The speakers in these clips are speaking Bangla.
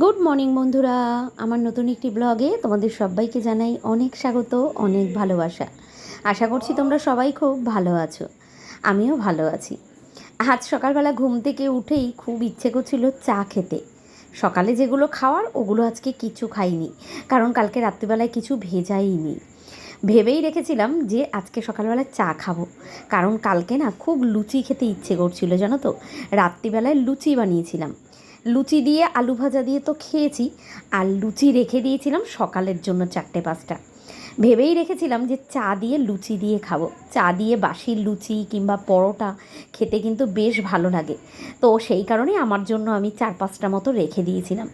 গুড মর্নিং বন্ধুরা। আমার নতুন একটি ব্লগে তোমাদের সবাইকে জানাই অনেক স্বাগত, অনেক ভালোবাসা। আশা করছি তোমরা সবাই খুব ভালো আছো। আমিও ভালো আছি। আজ সকালবেলা ঘুম থেকে উঠেই খুব ইচ্ছে করছিল চা খেতে। সকালে যেগুলো খাওয়ার, ওগুলো আজকে কিছু খাইনি। কারণ কালকে রাত্রিবেলায় কিছু ভেজাইনি ভেবেই রেখেছিলাম যে আজকে সকালবেলা চা খাব। কারণ কালকে না খুব লুচি খেতে ইচ্ছে করছিল, জানো তো? রাত্রিবেলায় লুচি বানিয়েছিলাম। লুচি দিয়ে আলু ভাজা দিয়ে তো খেয়েছি, আর লুচি রেখে দিয়েছিলাম সকালের জন্য চারটে পাঁচটা। ভেবেই রেখেছিলাম যে চা দিয়ে লুচি দিয়ে খাব। চা দিয়ে বাসির লুচি কিংবা পরোটা খেতে কিন্তু বেশ ভালো লাগে। তো সেই কারণে আমার জন্য আমি চার পাঁচটা মতো রেখে দিয়েছিলাম।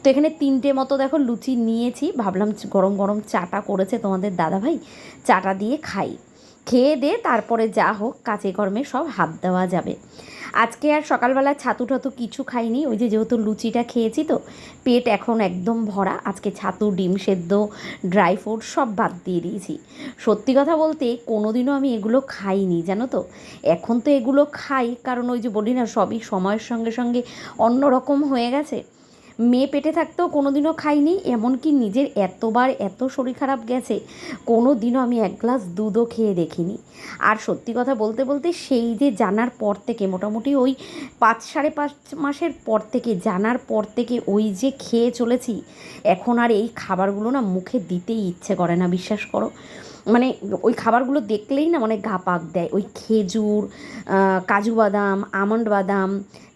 তো এখানে তিনটে মতো দেখো লুচি নিয়েছি। ভাবলাম গরম গরম চাটা করেছে তোমাদের দাদাভাই। চাটা দিয়ে খাই। খেয়ে দে, তারপরে যা হোক কাজে কর্মে সব হাত দেওয়া যাবে। আজকে আর সকালবেলা ছাতু ঠাতু কিছু খাইনি, ওই যে যেহেতু লুচিটা খেয়েছি তো, পেট এখন একদম ভরা। আজকে ছাতু, ডিম সেদ্ধ, ড্রাই ফ্রুট সব বাদ দিয়ে দিয়েছি। সত্যি কথা বলতে কোনোদিনও আমি এগুলো খাইনি, জানো তো? এখন তো এগুলো খাই, কারণ ওই যে বলি না, সবই সময়ের সঙ্গে সঙ্গে অন্য রকম হয়ে গেছে। মেয়ে পেটে থাকতেও কোনো দিনও খাইনি, এমনকি নিজের এতবার এত শরীর খারাপ গেছে কোনো দিনও আমি এক গ্লাস দুধও খেয়ে দেখিনি। আর সত্যি কথা বলতে বলতে সেই যে জানার পর থেকে, মোটামুটি ওই পাঁচ সাড়ে পাঁচ মাসের পর থেকে, জানার পর থেকে ওই যে খেয়ে চলেছি, এখন আর এই খাবারগুলো না মুখে দিতেই ইচ্ছে করে না, বিশ্বাস করো। মানে ওই খাবারগুলো দেখলেই না মানে গা পাক দেয়। ওই খেজুর কাজু বাদাম, আমন্ড বাদাম,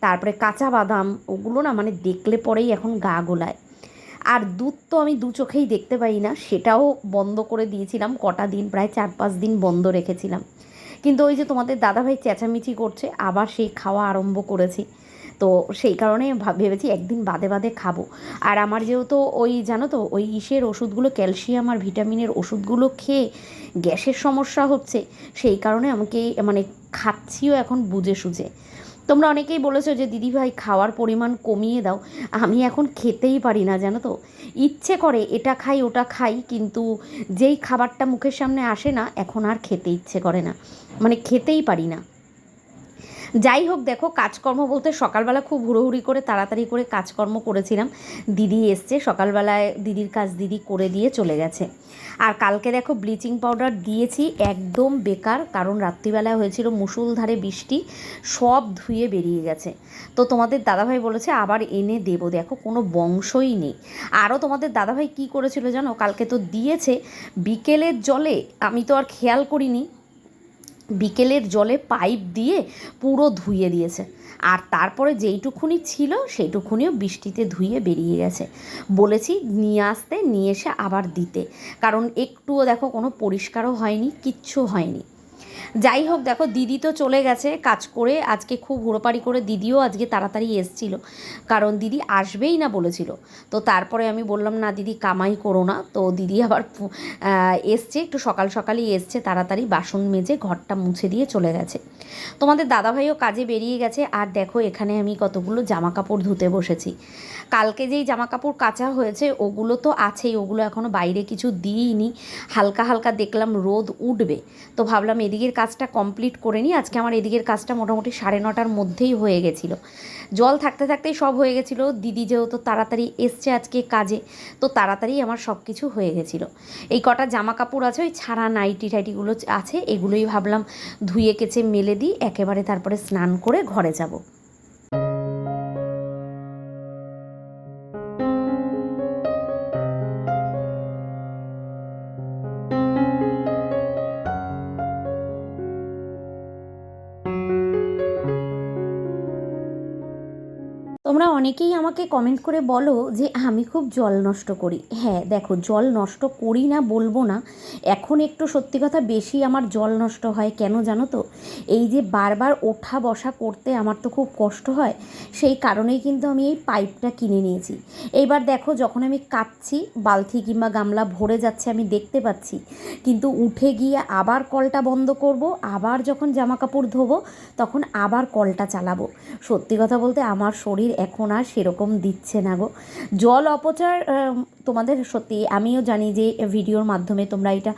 তারপরে কাঁচা বাদাম, ওগুলো না মানে দেখলে পরেই এখন গা গোলায়। আর দুধ তো আমি দু চোখেই দেখতে পাই না, সেটাও বন্ধ করে দিয়েছিলাম কটা দিন, প্রায় চার পাঁচ দিন বন্ধ রেখেছিলাম। কিন্তু ওই যে তোমাদের দাদাভাই চেঁচামেচি করছে, আবার সেই খাওয়া আরম্ভ করেছি। তো সেই কারণে ভেবেছি একদিন বাদে বাদে খাব। আর আমার যেহেতু ওই, জানো তো, ওই ইসের ওষুধগুলো, ক্যালসিয়াম আর ভিটামিনের ওষুধগুলো খেয়ে গ্যাসের সমস্যা হচ্ছে, সেই কারণে আমাকে মানে খাচ্ছিও এখন বুঝে সুঝে। তোমরা অনেকেই বলেছ যে দিদিভাই খাওয়ার পরিমাণ কমিয়ে দাও। আমি এখন খেতেই পারি না, জানো তো। ইচ্ছে করে, এটা খাই, ওটা খাই, কিন্তু যেই খাবারটা মুখের সামনে আসে না, এখন আর খেতে ইচ্ছে করে না। মানে খেতেই পারি না। যাই হোক, দেখো, কাজকর্ম বলতে সকালবেলা খুব হুড়োহুড়ি করে, তাড়াতাড়ি করে কাজকর্ম করেছিলাম। দিদি এসছে, সকালবেলায় দিদির কাজ দিদি করে দিয়ে চলে গেছে। আর কালকে দেখো, ব্লিচিং পাউডার দিয়েছি, একদম বেকার, কারণ রাত্রিবেলায় হয়েছিল মুসুলধারে বৃষ্টি, সব ধুয়ে বেরিয়ে গেছে। তো তোমাদের দাদাভাই বলেছে, আবার এনে দেবো। দেখো, কোনো বংশই নেই। আরও তোমাদের দাদাভাই কি করেছিল জানো? কালকে তো দিয়েছে, বিকেলের জলে, আমি তো আর খেয়াল করিনি বিকেলের জলে পাইপ দিয়ে পুরো ধুয়ে দিয়েছে। আর তারপরে যেইটুকুনি ছিল, সেইটুকুনিও বৃষ্টিতে ধুয়ে বেরিয়ে গেছে। বলেছি, নিয়ে আসতে, নিয়ে এসে আবার দিতে। কারণ একটুও দেখো কোনো পরিষ্কারও হয়নি, কিচ্ছু হয়নি। যাই হোক, দেখো, দিদি তো চলে গেছে কাজ করে। আজকে খুব হুড়োপাড়ি করে দিদিও আজকে তাড়াতাড়ি এসছিল। কারণ দিদি আসবেই না বলেছিল। তো তারপরে আমি বললাম, না দিদি, কামাই করো না। তো দিদি আবার এসছে, একটু সকাল সকালই এসছে, তাড়াতাড়ি বাসন মেজে ঘরটা মুছে দিয়ে চলে গেছে। তোমাদের দাদাভাইও কাজে বেরিয়ে গেছে। আর দেখো, এখানে আমি কতগুলো জামা কাপড় ধুতে বসেছি। কালকে যেই জামা কাপড় কাচা হয়েছে, ওগুলো তো আছেই, ওগুলো এখনও বাইরে কিছু দিইনি। হালকা হালকা দেখলাম রোদ উঠবে। তো ভাবলাম, এদিকের কাজটা কমপ্লিট করে নিই। আজকে আমার এদিকের কাজটা মোটামুটি সাড়ে নটার মধ্যেই হয়ে গেছিল। জল থাকতে থাকতেই সব হয়ে গেছিল। দিদি যেহেতু তাড়াতাড়ি এসছে আজকে কাজে, তো তাড়াতাড়ি আমার সব কিছু হয়ে গেছিল। এই কটা জামা কাপড় আছে, ওই ছাড়া নাইটি টাইটিগুলো আছে, এগুলোই ভাবলাম ধুয়ে কেচে মেলে দিই, একেবারে তারপরে স্নান করে ঘরে যাব। অনেকেই আমাকে কমেন্ট করে বলো যে, আমি খুব জল নষ্ট করি। হ্যাঁ দেখো, জল নষ্ট করি না, বলব না। এখন একটু সত্যি কথা, বেশি আমার জল নষ্ট হয়। কেন জানো তো? এই যে বারবার ওঠা বসা করতে আমার তো খুব কষ্ট হয়, সেই কারণেই কিন্তু আমি এই পাইপটা কিনে নিয়েছি। এইবার দেখো যখন আমি কাচ্ছি বালতি কিংবা গামলা ভরে যাচ্ছে আমি দেখতে পাচ্ছি, কিন্তু উঠে গিয়ে আবার কলটা বন্ধ করব, আবার যখন জামা কাপড় ধোবো, তখন আবার কলটা চালাবো। সত্যি কথা বলতে আমার শরীর এখন আর সেরকম দিচ্ছে না গো। জল অপচার তোমাদের সত্যি আমিও জানি যে, ভিডিওর মাধ্যমে তোমরা এটা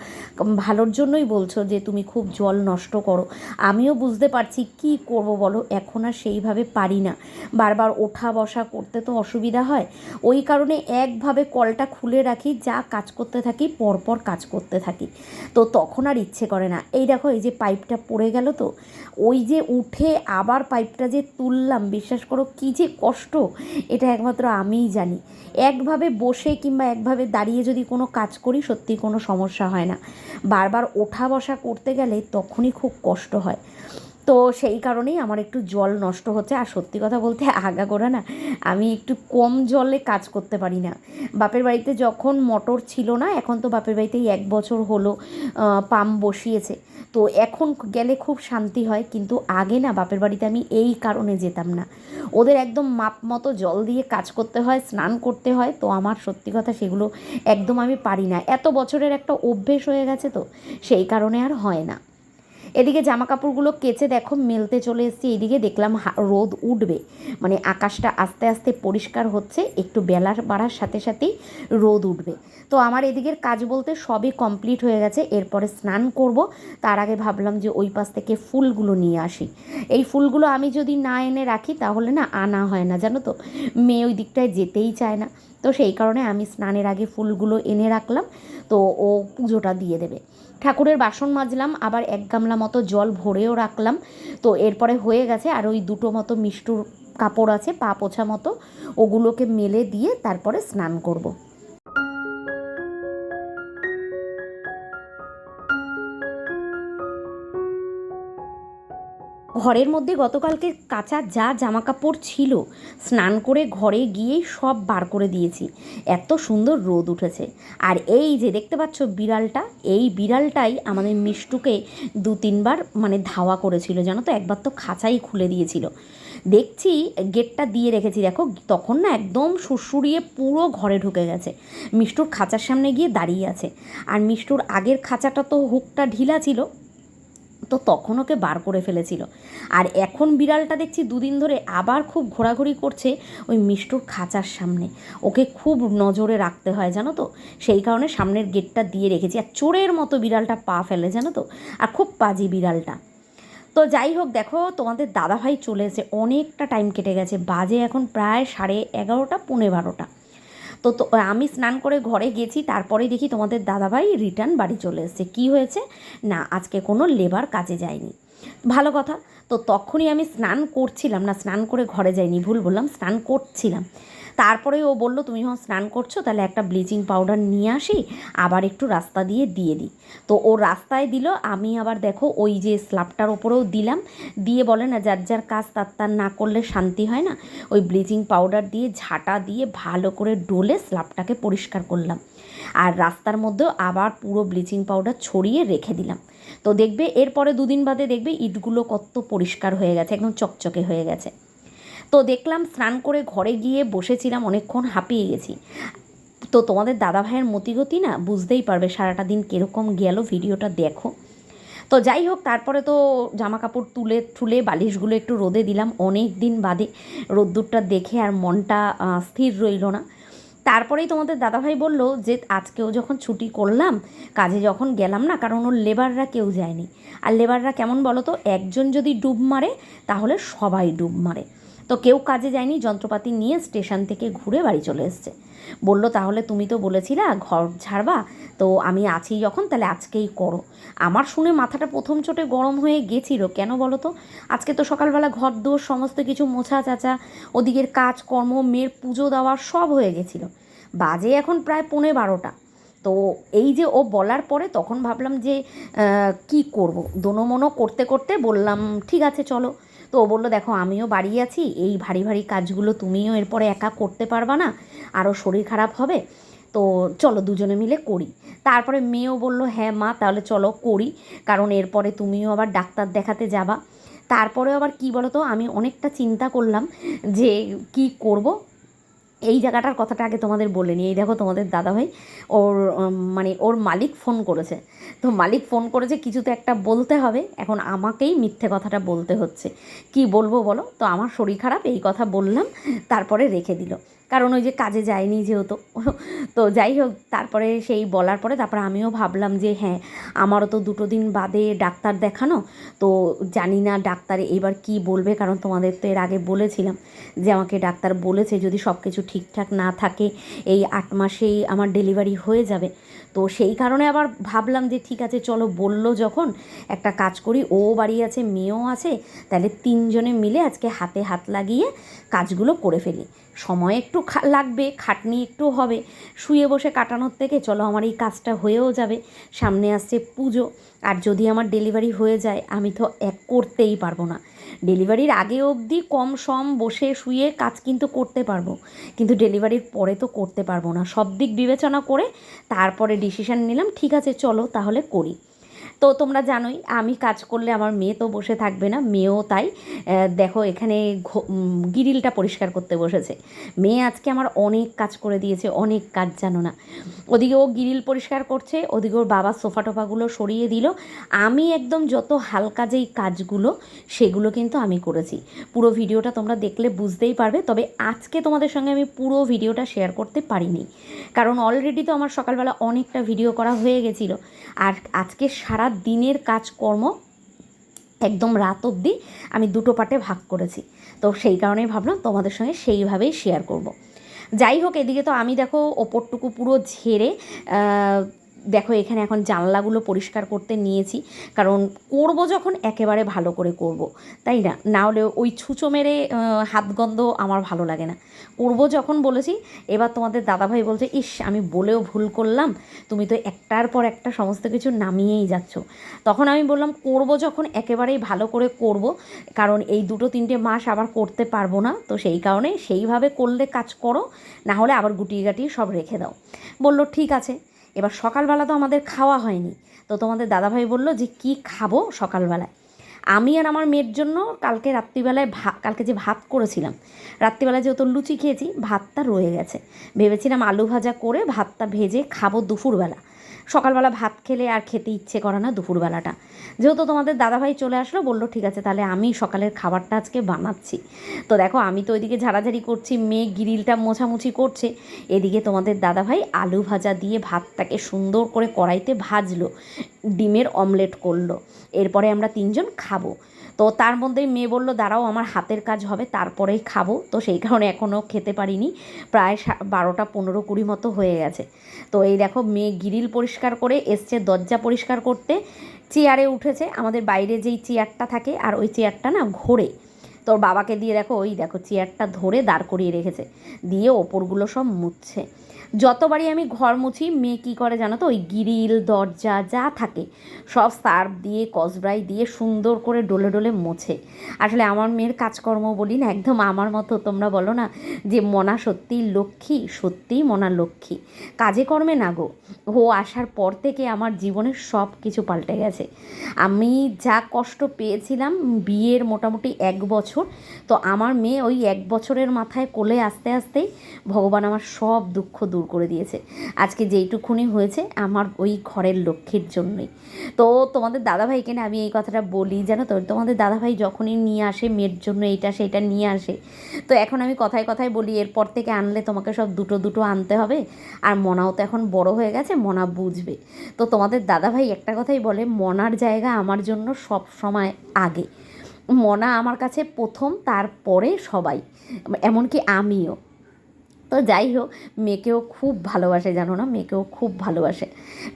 ভালোর জন্যই বলছো যে, তুমি খুব জল নষ্ট করো। আমিও বুঝতে পারছি কি করব বলো, এখন আর সেইভাবে পারি না। বারবার ওঠা বসা করতে তো অসুবিধা হয়। ওই কারণে একভাবে কলটা খুলে রাখি, যা কাজ করতে থাকি, পরপর কাজ করতে থাকি। তো তখন আর ইচ্ছে করে না। এই দেখো, এই যে পাইপটা পড়ে গেল তো, ওই যে উঠে আবার পাইপটা যে তুললাম, বিশ্বাস করো কী যে কষ্ট, এটা একমাত্র আমিই জানি। একভাবে বসে কিংবা একভাবে দাঁড়িয়ে যদি কোনো কাজ করি, সত্যি কোনো সমস্যা হয় না। বারবার ওঠা বসা করতে গেলে তখনই খুব কষ্ট হয়। তো সেই কারণেই আমার একটু জল নষ্ট হচ্ছে। আর সত্যি কথা বলতে আগা আগাগোড়া না, আমি একটু কম জলে কাজ করতে পারি না। বাপের বাড়িতে যখন মোটর ছিল না, এখন তো বাপের বাড়িতেই এক বছর হলো পাম্প বসিয়েছে। তো এখন গেলে খুব শান্তি হয়, কিন্তু আগে না বাপের বাড়িতে আমি এই কারণে যেতাম না। ওদের একদম মাপ মতো জল দিয়ে কাজ করতে হয়, স্নান করতে হয়, তো আমার সত্যি কথা সেগুলো একদম আমি পারি না। এত বছরের একটা অভ্যেস হয়ে গেছে তো, সেই কারণে আর হয় না। এদিকে জামা কাপড়গুলো কেচে দেখো, মেলতে চলে এসেছি। এদিকে দেখলাম রোদ উঠবে। মানে আকাশটা আস্তে আস্তে পরিষ্কার হচ্ছে, একটু বেলা বাড়ার সাথে সাথেই রোদ উঠবে। তো আমার এদিকের কাজ বলতে সবই কমপ্লিট হয়ে গেছে, এরপরে স্নান করব। তার আগে ভাবলাম যে ওই পাশ থেকে ফুলগুলো নিয়ে আসি। এই ফুলগুলো আমি যদি না এনে রাখি, তাহলে না আনা হয় না, জানো তো? মেয়ে ওই দিকটায় যেতেই চায় না। তো সেই কারণে আমি স্নানের আগে ফুলগুলো এনে রাখলাম। তো ও পুজোটা দিয়ে দেবে। ঠাকুরের বাসন মাজলাম, আবার এক গামলা মতো জল ভরেও রাখলাম তো এরপরে হয়ে গেছে আর ওই দুটো মতো মিষ্টুর কাপড় আছে, পা পোছা মতো, ওগুলোকে মেলে দিয়ে তারপরে স্নান করব। ঘরের মধ্যে গতকালকে কাঁচা যা জামা কাপড় ছিল, স্নান করে ঘরে গিয়েই সব বার করে দিয়েছি। এত সুন্দর রোদ উঠেছে। আর এই যে দেখতে পাচ্ছ বিড়ালটা, এই বিড়ালটাই আমাদের মিষ্টুকে দু তিনবার মানে ধাওয়া করেছিল, জানো তো? একবার তো খাঁচাই খুলে দিয়েছিল। দেখছি গেটটা দিয়ে রেখেছি, দেখো? তখন না একদম সুরসুরিয়ে পুরো ঘরে ঢুকে গেছে। মিষ্টুর খাঁচার সামনে গিয়ে দাঁড়িয়ে আছে। আর মিষ্টুর আগের খাঁচাটা তো হুকটা ঢিলা ছিল তো তখন ওকে বার করে ফেলেছিল। আর এখন বিড়ালটা দেখছি দুদিন ধরে আবার খুব ঘোরাঘুরি করছে ওই মিষ্টুর খাঁচার সামনে। ওকে খুব নজরে রাখতে হয়, জানো তো? সেই কারণে সামনের গেটটা দিয়ে রেখেছি। আর চোরের মতো বিড়ালটা পা ফেলে, জানো তো? আর খুব পাজি বিড়ালটা। তো যাই হোক, দেখো, তোমাদের দাদাভাই চলে এসে অনেকটা টাইম কেটে গেছে। বাজে এখন প্রায় সাড়ে এগারোটা, পৌনে বারোটা। তো তো আমি স্নান করে ঘরে গেছি তারপরে দেখি তোমাদের দাদাভাই রিটার্ন বাড়ি চলে এসছে। কী হয়েছে? না, আজকে কোনো লেবার কাজে যায়নি। ভালো কথা। তো তখনই আমি স্নান করছিলাম না, স্নান করে ঘরে যাইনি, ভুল বললাম, স্নান করছিলাম। তারপরে ও বলল, তুমি যখন স্নান করছ, তাহলে একটা ব্লিচিং পাউডার নিয়ে আসি, আবার একটু রাস্তা দিয়ে দিয়ে দিই। তো ও রাস্তায় দিল, আমি আবার দেখো ওই যে স্ল্যাবটার ওপরেও দিলাম, দিয়ে বলে, না, যার যার কাজ তার তার না করলে শান্তি হয় না। ওই ব্লিচিং পাউডার দিয়ে ঝাঁটা দিয়ে ভালো করে ডোলে স্ল্যাবটাকে পরিষ্কার করলাম। আর রাস্তার মধ্যেও আবার পুরো ব্লিচিং পাউডার ছড়িয়ে রেখে দিলাম। তো দেখবে এরপরে দুদিন বাদে দেখবে ইটগুলো কত পরিষ্কার হয়ে গেছে, একদম চকচকে হয়ে গেছে। তো দেখলাম স্নান করে ঘরে গিয়ে বসেছিলাম, অনেকক্ষণ হাঁপিয়ে গেছি। তো তোমাদের দাদা ভাইয়ের মতিগতি না বুঝতেই পারবে সারাটা দিন কীরকম গেল, ভিডিওটা দেখো। তো যাই হোক, তারপরে তো জামা কাপড় তুলে ঠুলে বালিশগুলো একটু রোদে দিলাম। অনেক দিন বাদে রোদ্দুরটা দেখে আর মনটা স্থির রইল না। তারপরেই তোমাদের দাদাভাই বলল যে, আজকেও যখন ছুটি করলাম, কাজে যখন গেলাম না, কারণ ওর লেবাররা কেউ যায়নি। আর লেবাররা কেমন বলো তো একজন যদি ডুব মারে, তাহলে সবাই ডুব মারে। তো কেউ কাজে যায়নি, যন্ত্রপাতি নিয়ে স্টেশন থেকে ঘুরে বাড়ি চলে এসছে। বলল, তাহলে তুমি তো বলেছিলা ঘর ঝাড়বা, তো আমি আছি যখন, তাহলে আজকেই করো। আমার শুনে মাথাটা প্রথম চোটে গরম হয়ে গেছিল, কেন বলো তো? আজকে তো সকালবেলা ঘর দোর সমস্ত কিছু মোছা চাচা, ওদিকের কাজকর্ম, মেয়ের পুজো দেওয়া সব হয়ে গেছিল। বাজে এখন প্রায় পৌনে বারোটা। তো এই যে ও বলার পরে তখন ভাবলাম যে কি করব? দোনোমনো করতে করতে বললাম, ঠিক আছে, চলো। তো ও বলল, দেখো, আমিও বাড়ি আছি, এই ভারী ভারী কাজগুলো তুমিও এরপরে একা করতে পারবা না আরও শরীর খারাপ হবে। তো চলো দুজনে মিলে করি। তারপরে মেয়েও বলল হ্যাঁ মা, তাহলে চলো করি, কারণ এরপরে তুমিও আবার ডাক্তার দেখাতে যাবা। তারপরে আবার কি বলো তো আমি অনেকটা চিন্তা করলাম যে কি করব এই জায়গাটার কথাটা আগে তোমাদের বলে নিই। এই দেখো তোমাদের দাদাভাই, ওর মানে ওর মালিক ফোন করেছে। তো মালিক ফোন করেছে কিছু তো একটা বলতে হবে। এখন আমাকেই মিথ্যে কথাটা বলতে হচ্ছে। কি বলব বলো? তো আমার শরীর খারাপ, এই কথা বললাম, তারপরে রেখে দিল। কারণ ওই যে কাজে যায়নি যেহেতু। তো যাই হোক, তারপরে সেই বলার পরে তারপরে আমিও ভাবলাম যে হ্যাঁ আমারও তো দুটো দিন বাদে ডাক্তার দেখানো। তো জানি না ডাক্তার এবার কি বলবে, কারণ তোমাদের তো এর আগে বলেছিলাম যে আমাকে ডাক্তার বলেছে যদি সব কিছু ঠিকঠাক না থাকে, এই আট মাসেই আমার ডেলিভারি হয়ে যাবে। তো সেই কারণে আবার ভাবলাম যে ঠিক আছে, চলো বলল যখন, একটা কাজ করি, ও বাড়ি আছে, মেয়েও আছে, তাহলে তিনজনে মিলে আজকে হাতে হাত লাগিয়ে কাজগুলো করে ফেলি। সময় একটু লাগবে, খাটনি একটু হবে। শুয়ে বসে কাটানোর থেকে চলো আমার এই কাজটা হয়েও যাবে। সামনে আসছে পুজো, আর যদি আমার ডেলিভারি হয়ে যায়, আমি তো এক করতেই পারব না। ডেলিভারির আগে অবধি কম সম বসে শুয়ে কাজ কিন্তু করতে পারব, কিন্তু ডেলিভারির পরে তো করতে পারব না। সব দিক বিবেচনা করে তারপরে ডিসিশন নিলাম, ঠিক আছে, চলো তাহলে করি। তো তোমরা জানোই, আমি কাজ করলে আমার মেয়ে তো বসে থাকবে না, মেয়েও তাই। দেখো, এখানে গিরিলটা পরিষ্কার করতে বসেছে। মেয়ে আজকে আমার অনেক কাজ করে দিয়েছে, অনেক কাজ, জানো না। ওদিকে ও গিরিল পরিষ্কার করছে, ওদিকে ওর বাবা সোফা টোফাগুলো সরিয়ে দিল। আমি একদম যত হালকা যেই কাজগুলো, সেগুলো কিন্তু আমি করেছি। পুরো ভিডিওটা তোমরা দেখলে বুঝতেই পারবে, তবে আজকে তোমাদের সঙ্গে আমি পুরো ভিডিওটা শেয়ার করতে পারিনি। কারণ অলরেডি তো আমার সকালবেলা অনেকটা ভিডিও করা হয়ে গেছিল। আর আজকে সারা দিনের কাজকর্ম একদম রাত অবধি আমি দুটো পার্টে ভাগ করেছি তো সেই কারণেই ভাবলাম তোমাদের সঙ্গে সেইভাবেই শেয়ার করব। যাই হোক, এদিকে তো আমি দেখো ওপরটুকু পুরো ঝেড়ে দেখো এখানে এখন জানলাগুলো পরিষ্কার করতে নিয়েছি কারণ করব যখন একেবারে ভালো করে করব তাই না? না হলে ওই ছুঁচো মেরে আহ, হাতগন্ধ আমার ভালো লাগে না। করব যখন বলেছি এবার তোমাদের দাদাভাই বলছে ইস আমি বলেও ভুল করলাম তুমি তো একটার পর একটা সমস্ত কিছু নামিয়েই যাচ্ছ। তখন আমি বললাম করব যখন একেবারেই ভালো করে করব কারণ এই দুটো তিনটে মাস আবার করতে পারব না তো সেই কারণে সেইভাবে করলে কাজ করো না হলে আবার গুটিয়ে গাটিয়ে সব রেখে দাও। বলল ঠিক আছে। এবার সকালবেলা তো আমাদের খাওয়া হয়নি। তো তোমাদের দাদাভাই বলল যে, কি খাব সকালবেলায়? আমি আর আমার মেয়ের জন্য কালকে রাত্রিবেলায় ভা, কালকে যে ভাত করেছিলাম, রাত্রিবেলায় যেহেতু লুচি খেয়েছি, ভাতটা রয়ে গেছে। ভেবেছিলাম আলু ভাজা করে ভাতটা ভেজে খাব দুপুরবেলা। সকালবেলা ভাত খেলে আর খেতে ইচ্ছে করে না দুপুরবেলাটা। যেহেতু তোমাদের দাদাভাই চলে আসলো, বলল, ঠিক আছে, তাহলে আমি সকালের খাবারটা আজকে বানাচ্ছি। তো দেখো, আমি তো ওইদিকে ঝাড়াঝাড়ি করছি, মেয়ে গ্রিলটা মোছামুছি করছে। এদিকে তোমাদের দাদাভাই আলু ভাজা দিয়ে ভাতটাকে সুন্দর করে কড়াইতে ভাজলো, ডিমের অমলেট করল। এরপরে আমরা তিনজন খাব। তো তার মধ্যেই মেয়ে বলল, দাঁড়াও, আমার হাতের কাজ হবে, তারপরেই খাব। তো সেই কারণে এখনও খেতে পারিনি। প্রায় বারোটা পনেরো কুড়ি মতো হয়ে গেছে। তো এই দেখো, মেয়ে গিরিল পরিষ্কার করে এসছে দরজা পরিষ্কার করতে। চেয়ারে উঠেছে, আমাদের বাইরে যেই চেয়ারটা থাকে, আর ওই চেয়ারটা না ঘোরে। তোর বাবাকে দিয়ে দেখো, ওই দেখো, চেয়ারটা ধরে দাঁড় করিয়ে রেখেছে। দিয়ে ওপরগুলো সব মুছছে। যতবারই আমি ঘর মুছি, মেয়ে কী করে জানো তো? ওই গিরিল, দরজা, যা থাকে, সব সার্ফ দিয়ে কসব্রাই দিয়ে সুন্দর করে ডলে ডলে মোছে। আসলে আমার মেয়ের কাজকর্ম বলি না, একদম আমার মতো, তোমরা বলো না, যে মনা সত্যিই লক্ষ্মী সত্যিই মনা লক্ষ্মী। কাজে কর্মে না গো, ও আসার পর থেকে আমার জীবনের সব কিছু পাল্টে গেছে। আমি যা কষ্ট পেয়েছিলাম বিয়ের মোটামুটি এক বছর, তো আমার মেয়ে ওই এক বছরের মাথায় কোলে আস্তে আস্তেই ভগবান আমার সব দুঃখ দূর করে দিয়েছে। আজকে যেইটুকুনি হয়েছে আমার ওই ঘরের লক্ষ্যের জন্যই। তো তোমাদের দাদাভাইকে না আমি এই কথাটা বলি, জানো তো? তোমাদের দাদাভাই যখনই নিয়ে আসে মেয়ের জন্য এইটা সেইটা নিয়ে আসে। তো এখন আমি কথায় কথায় বলি, এরপর থেকে আনলে তোমাকে সব দুটো দুটো আনতে হবে। আর মনাও তো এখন বড় হয়ে গেছে, মনা বুঝবে। তো তোমাদের দাদাভাই একটা কথাই বলে, মনার জায়গা আমার জন্য সব সময় আগে। মনা আমার কাছে প্রথম, তারপরে সবাই। এমনকি আমিও। তো যাই হোক, মেয়েকেও খুব ভালোবাসে, জানো না? মেয়েকেও খুব ভালোবাসে।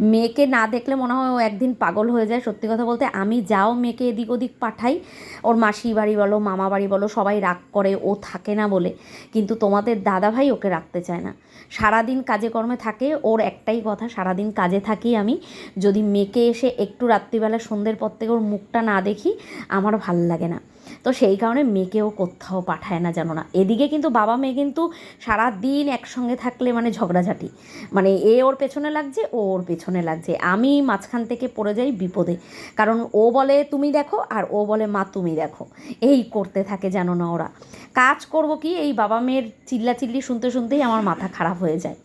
মেয়েকে না দেখলে মনে হয় ও একদিন পাগল হয়ে যায়। সত্যি কথা বলতে, আমি যাও মেয়েকে এদিক ওদিক পাঠাই। ওর মাসি বাড়ি বলো, মামা বাড়ি বলো, সবাই রাগ করে ও থাকে না বলে। কিন্তু তোমাদের দাদা ভাই ওকে রাখতে চায় না। সারাদিন কাজে কর্মে থাকে, ওর একটাই কথা, সারাদিন কাজে থাকি আমি। যদি মেয়েকে এসে একটু রাত্রিবেলা সন্ধ্যের পর থেকে ওর মুখটা না দেখি, আমার ভালো লাগে না। তো সেই কারণে মেয়েকেও কোথাও পাঠায় না, জানো না? এদিকে কিন্তু বাবা মেয়ে কিন্তু সারা দিন একসঙ্গে থাকলে মানে ঝগড়াঝাটি। মানে এ ওর পেছনে লাগছে, ও ওর পেছনে লাগছে। আমি মাঝখান থেকে পড়ে যাই বিপদে। কারণ ও বলে, তুমি দেখো, আর ও বলে, মা, তুমি দেখো। এই করতে থাকে জানো না ওরা। কাজ করব কি, এই বাবা মেয়ের চিল্লাচিল্লি শুনতে শুনতেই আমার মাথা খারাপ হয়ে যায়।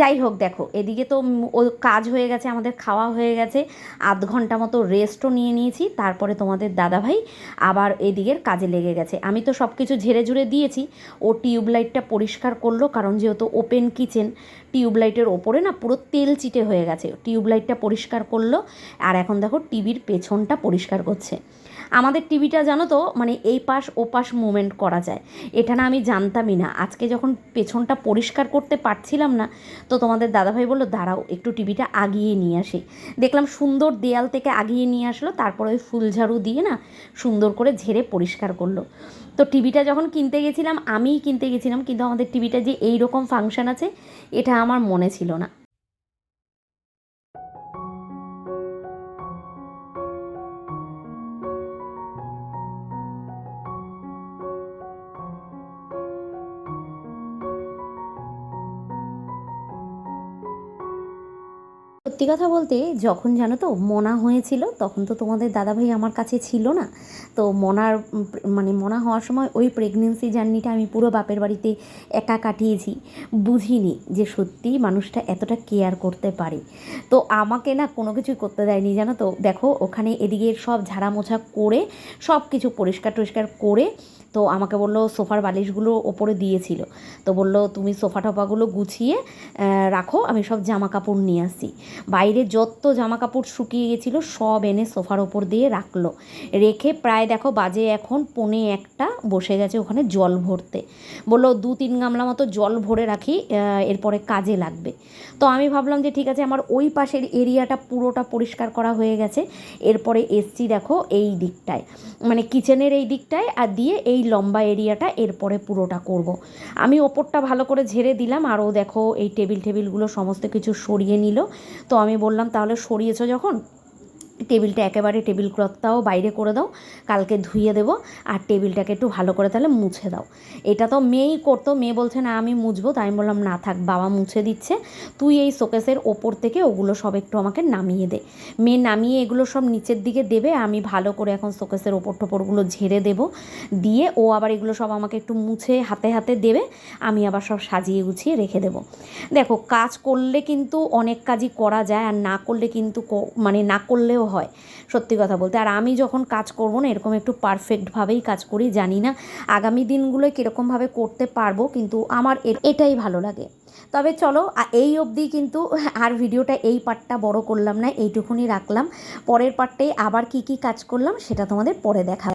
যাই হোক, দেখো, এদিকে তো ও কাজ হয়ে গেছে, আমাদের খাওয়া হয়ে গেছে। আধ ঘণ্টা মতো রেস্টও নিয়ে নিয়েছি, তারপরে তোমাদের দাদাভাই আবার এদিকের কাজে লেগে গেছে। আমি তো সব কিছু ঝেড়ে ঝুড়ে দিয়েছি, ও টিউবলাইটটা পরিষ্কার করল, কারণ যেহেতু ওপেন কিচেন টিউবলাইটের ওপরে না পুরো তেল চিটে হয়ে গেছে। টিউবলাইটটা পরিষ্কার করল, আর এখন দেখো টিভির পেছনটা পরিষ্কার করছে। আমাদের টিভিটা জানো তো মানে এই পাশ ও পাশ মুভমেন্ট করা যায়। এটা না আমি জানতামই না। আজকে যখন পেছনটা পরিষ্কার করতে পারছিলাম না, তো তোমাদের দাদাভাই বলল, দাঁড়াও, একটু টিভিটা আগিয়ে নিয়ে আসি। দেখলাম সুন্দর দেয়াল থেকে আগিয়ে নিয়ে আসলো, তারপরে ওই ফুলঝাড়ু দিয়ে না সুন্দর করে ঝেড়ে পরিষ্কার করল। তো টিভিটা যখন কিনতে গেছিলাম, আমিই কিনতে গেছিলাম, কিন্তু আমাদের টিভিটা যে এই রকম ফাংশন আছে, এটা আমার মনে ছিল না। সত্যি কথা বলতে, যখন জানো তো মনা হয়েছিল, তখন তো তোমাদের দাদাভাই আমার কাছে ছিল না। তো মনার মানে মনা হওয়ার সময় ওই প্রেগনেন্সি জার্নিটা আমি পুরো বাপের বাড়িতে একা কাটিয়েছি। বুঝিনি যে সত্যি মানুষটা এতটা কেয়ার করতে পারে। তো আমাকে না কোনো কিছুই করতে দেয়নি, জানো তো। দেখো, ওখানে এদিকে সব ঝাড়ামোছা করে সব কিছু পরিষ্কার টরিষ্কার করে তো আমাকে বলল সোফার বালিশগুলো ওপরে দিয়েছিল। তো বলল, তুমি সোফা টফাগুলো গুছিয়ে রাখো, আমি সব জামা কাপড় নিয়ে আসি বাইরে যত জামা কাপড় শুকিয়ে গেছিল, সব এনে সোফার ওপর দিয়ে রাখল। রেখে প্রায় দেখো বাজে এখন পৌনে একটা, বসে গেছে ওখানে জল ভরতে। বলল, দু তিন গামলা মতো জল ভরে রাখি এরপরে কাজে লাগবে। তো আমি ভাবলাম যে ঠিক আছে, আমার ওই পাশের এরিয়াটা পুরোটা পরিষ্কার করা হয়ে গেছে। এরপরে এসছি দেখো এই দিকটায় মানে কিচেনের এই দিকটায়, আর দিয়ে এই লম্বা এরিয়াটা, এরপরে পুরোটা করব। আমি ওপরটা ভালো করে ঝেড়ে দিলাম আরও দেখো এই টেবিল টেবিলগুলো সমস্ত কিছু সরিয়ে নিল তো আমি বললাম, তাহলে সরিয়েছো যখন টেবিলটা একেবারে টেবিল ক্লথটাও বাইরে করে দাও, কালকে ধুয়ে দেবো আর টেবিলটাকে একটু ভালো করে তাহলে মুছে দাও। এটা তো মেয়েই করতো, মেয়ে বলছে, না, আমি মুছবো। তাই আমি বললাম, না থাক, বাবা মুছে দিচ্ছে। তুই এই শোকেসের ওপর থেকে ওগুলো সব একটু আমাকে নামিয়ে দে। মেয়ে নামিয়ে এগুলো সব নিচের দিকে দেবে, আমি ভালো করে এখন শোকেসের ওপর টোপরগুলো ঝেড়ে দেবো। দিয়ে ও আবার এগুলো সব আমাকে একটু মুছে হাতে হাতে দেবে, আমি আবার সব সাজিয়ে গুছিয়ে রেখে দেবো। দেখো, কাজ করলে কিন্তু অনেক কাজই করা যায় আর না করলে কিন্তু মানে না করলেও হয়, সত্যি কথা বলতে। আর আমি যখন কাজ করব না, এরকম একটু পারফেক্টভাবেই কাজ করি, জানি না আগামী দিনগুলো কীরকমভাবে করতে পারব, কিন্তু আমার এটাই ভালো লাগে। তবে চলো এই অবধি কিন্তু আর ভিডিওটা এই পার্টটা বড় করলাম না, এইটুকুনি রাখলাম। পরের পার্টটাই আবার কি কি কাজ করলাম, সেটা তোমাদের পরে দেখা